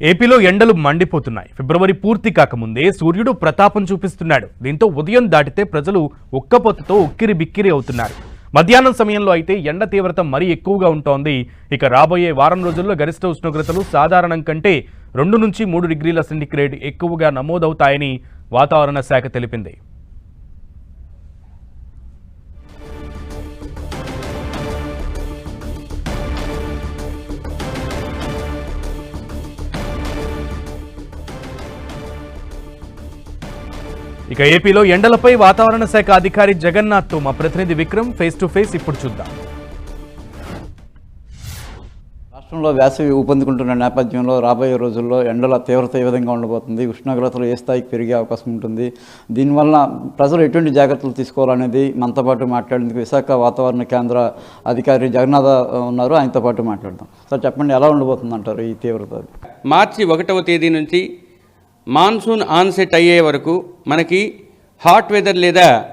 ఏపీలో ఎండలు మండిపోతున్నాయి. ఫిబ్రవరి పూర్తి కాకముందే సూర్యుడు ప్రతాపం చూపిస్తున్నాడు. దీంతో ఉదయం దాటితే ప్రజలు ఉక్కపోతతో ఉక్కిరి బిక్కిరి అవుతున్నారు. మధ్యాహ్నం సమయంలో అయితే ఎండ తీవ్రత మరీ ఎక్కువగా ఉంటోంది. ఇక రాబోయే వారం రోజుల్లో గరిష్ట ఉష్ణోగ్రతలు సాధారణం కంటే రెండు నుంచి మూడు డిగ్రీల సెంటిగ్రేడ్ ఎక్కువగా నమోదవుతాయని వాతావరణ శాఖ తెలిపింది. ఇక ఏపీలో ఎండలపై వాతావరణ శాఖ అధికారి జగన్నాథ్తో మా ప్రతినిధి విక్రమ్ ఫేస్ టు ఫేస్ ఇప్పుడు చూద్దాం. రాష్ట్రంలో వేసవి ఊపందుకుంటున్న నేపథ్యంలో రాబోయే రోజుల్లో ఎండల తీవ్రత ఏ విధంగా ఉండబోతుంది? ఉష్ణోగ్రతలు ఏ స్థాయికి పెరిగే అవకాశం ఉంటుంది? దీనివల్ల ప్రజలు ఎటువంటి జాగ్రత్తలు తీసుకోవాలనేది మనతో పాటు మాట్లాడేందుకు విశాఖ వాతావరణ కేంద్ర అధికారి జగన్నాథ ఉన్నారు. ఆయనతో పాటు మాట్లాడదాం. సార్ చెప్పండి ఎలా ఉండబోతుంది అంటారు ఈ తీవ్రత? మార్చి ఒకటవ తేదీ నుంచి మాన్సూన్ ఆన్సెట్ అయ్యే వరకు మనకి హాట్ వెదర్ లేదా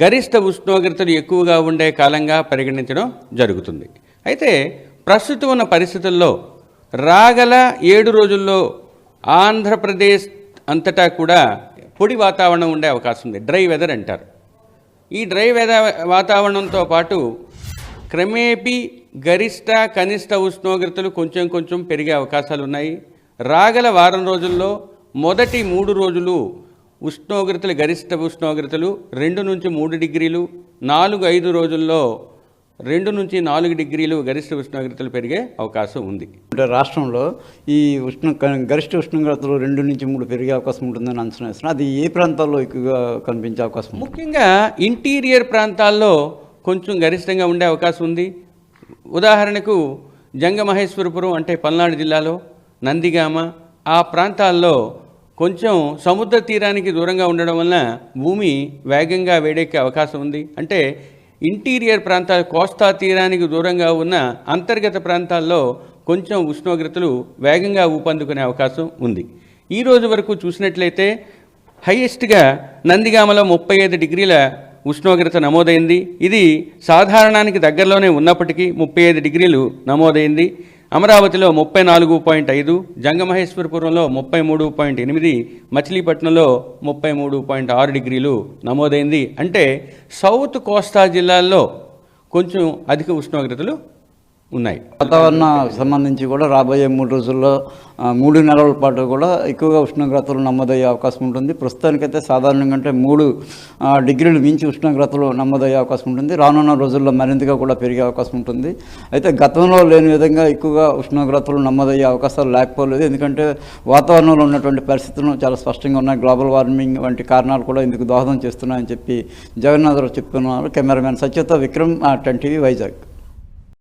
గరిష్ట ఉష్ణోగ్రతలు ఎక్కువగా ఉండే కాలంగా పరిగణించడం జరుగుతుంది. అయితే ప్రస్తుతం ఉన్న పరిస్థితుల్లో రాగల ఏడు రోజుల్లో ఆంధ్రప్రదేశ్ అంతటా కూడా పొడి వాతావరణం ఉండే అవకాశం ఉంది. డ్రై వెదర్ అంటారు. ఈ డ్రై వెదర్ వాతావరణంతో పాటు క్రమేపీ గరిష్ట కనిష్ట ఉష్ణోగ్రతలు కొంచెం కొంచెం పెరిగే అవకాశాలు ఉన్నాయి రాగల వారం రోజుల్లో మొదటి మూడు రోజులు ఉష్ణోగ్రతలు గరిష్ట ఉష్ణోగ్రతలు రెండు నుంచి మూడు డిగ్రీలు నాలుగు ఐదు రోజుల్లో రెండు నుంచి నాలుగు డిగ్రీలు గరిష్ట ఉష్ణోగ్రతలు పెరిగే అవకాశం ఉంది. అంటే రాష్ట్రంలో ఈ ఉష్ణ గరిష్ట ఉష్ణోగ్రతలు రెండు నుంచి మూడు పెరిగే అవకాశం ఉంటుందని అంచనా వేస్తున్నారు అది ఏ ప్రాంతాల్లో ఎక్కువగా కనిపించే అవకాశం ముఖ్యంగా ఇంటీరియర్ ప్రాంతాల్లో కొంచెం గరిష్టంగా ఉండే అవకాశం ఉంది. ఉదాహరణకు జంగమహేశ్వరపురం అంటే పల్నాడు జిల్లాలో నందిగామ ఆ ప్రాంతాల్లో కొంచెం సముద్ర తీరానికి దూరంగా ఉండడం వలన భూమి వేగంగా వేడెక్కే అవకాశం ఉంది. అంటే ఇంటీరియర్ ప్రాంతాలు కోస్తా తీరానికి దూరంగా ఉన్న అంతర్గత ప్రాంతాల్లో కొంచెం ఉష్ణోగ్రతలు వేగంగా ఊపందుకునే అవకాశం ఉంది. ఈ రోజు వరకు చూసినట్లయితే హైయెస్ట్గా నందిగామలో ముప్పై ఐదు డిగ్రీల ఉష్ణోగ్రత నమోదైంది. ఇది సాధారణానికి దగ్గరలోనే ఉన్నప్పటికీ ముప్పై ఐదు డిగ్రీలు నమోదైంది. అమరావతిలో ముప్పై నాలుగు పాయింట్ ఐదు జంగమహేశ్వరపురంలో ముప్పై మూడు పాయింట్ ఎనిమిది మచిలీపట్నంలో ముప్పై మూడు పాయింట్ ఆరు డిగ్రీలు నమోదైంది. అంటే సౌత్ కోస్తా జిల్లాల్లో కొంచెం అధిక ఉష్ణోగ్రతలు ఉన్నాయి. వాతావరణ సంబంధించి కూడా రాబోయే మూడు రోజుల్లో మూడు నెలల పాటు కూడా ఎక్కువగా ఉష్ణోగ్రతలు నమోదయ్యే అవకాశం ఉంటుంది. ప్రస్తుతానికైతే సాధారణంగా అంటే మూడు డిగ్రీలు మించి ఉష్ణోగ్రతలు నమోదయ్యే అవకాశం ఉంటుంది. రానున్న రోజుల్లో మరింతగా కూడా పెరిగే అవకాశం ఉంటుంది. అయితే గతంలో లేని విధంగా ఎక్కువగా ఉష్ణోగ్రతలు నమోదయ్యే అవకాశాలు లేకపోలేదు. ఎందుకంటే వాతావరణంలో ఉన్నటువంటి పరిస్థితులు చాలా స్పష్టంగా ఉన్నాయి. గ్లోబల్ వార్మింగ్ వంటి కారణాలు కూడా ఇందుకు దోహదం చేస్తున్నాయని చెప్పి జగన్నాథరావు చెప్తున్నారు. కెమెరామెన్ సత్యత విక్రమ్ టెన్ టీవీ వైజాగ్.